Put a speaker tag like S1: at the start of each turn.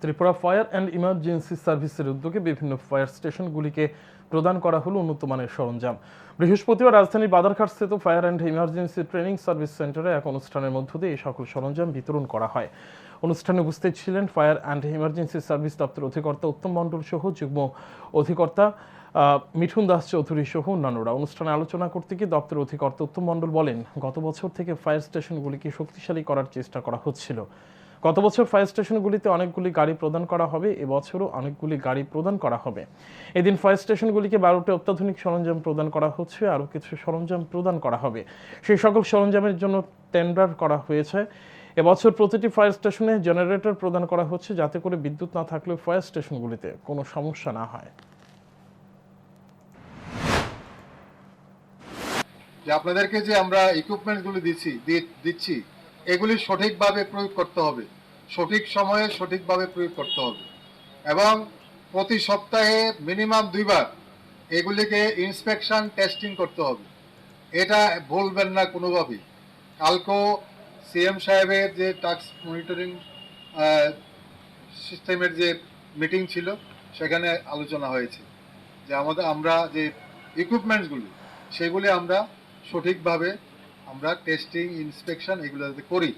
S1: Tripura fire and emergency সার্ভিসের উদ্যোগে বিভিন্ন ফায়ার স্টেশনগুলিকে প্রদান করা হলো উন্নত মানের সরঞ্জাম। বৃহস্পতিবার রাজধানীর বাদারঘাট স্থিত fire and emergency training service সেন্টারে এক অনুষ্ঠানের মধ্য দিয়ে এই সকল সরঞ্জাম বিতরণ করা হয়। অনুষ্ঠানে উপস্থিত ছিলেন ফায়ার অ্যান্ড ইমার্জেন্সি সার্ভিস দপ্তর অধিকর্তা উত্তম মণ্ডল সহ যুগ্ম অধিকর্তা মিঠুন দাস চৌধুরী সহ অন্যান্যরা। অনুষ্ঠানে আলোচনা করতে গিয়ে দপ্তর অধিকর্তা উত্তম মণ্ডল বলেন, গত বছর থেকে ফায়ার স্টেশনগুলিকে শক্তিশালী করার চেষ্টা করা হচ্ছিল। গত বছর ফায়ার স্টেশনগুলিতে অনেকগুলি গাড়ি প্রদান করা হবে, এবছরও অনেকগুলি গাড়ি প্রদান করা হবে। এদিন ফায়ার স্টেশনগুলিকে বারোটি অত্যাধুনিক সরঞ্জাম প্রদান করা হচ্ছে, আরও কিছু সরঞ্জাম প্রদান করা হবে। সেই সকল সরঞ্জামের জন্য টেন্ডার করা হয়েছে। এবছর প্রতিটি ফায়ার স্টেশনে জেনারেটর প্রদান করা হচ্ছে, যাতে করে বিদ্যুৎ না থাকলেও ফায়ার স্টেশনগুলিতে কোনো সমস্যা না হয়।
S2: যে আপনাদেরকে যে আমরা ইকুইপমেন্ট গুলি দিচ্ছি দিচ্ছি এগুলি সঠিকভাবে প্রয়োগ করতে হবে। সঠিক সময়ে সঠিকভাবে প্রয়োগ করতে হবে। এবং প্রতি সপ্তাহে মিনিমাম দুইবার এগুলিকে ইন্সপেকশন টেস্টিং করতে হবে। এটা ভুলবেন না কোনোভাবেই। কালকেও সিএম সাহেবের যে টাস্ক মনিটরিং সিস্টেমের যে মিটিং ছিল, সেখানে আলোচনা হয়েছে যে আমাদের, আমরা যে ইকুইপমেন্টসগুলি সেগুলি আমরা সঠিকভাবে আমরা টেস্টিং ইন্সপেকশন এগুলো করি।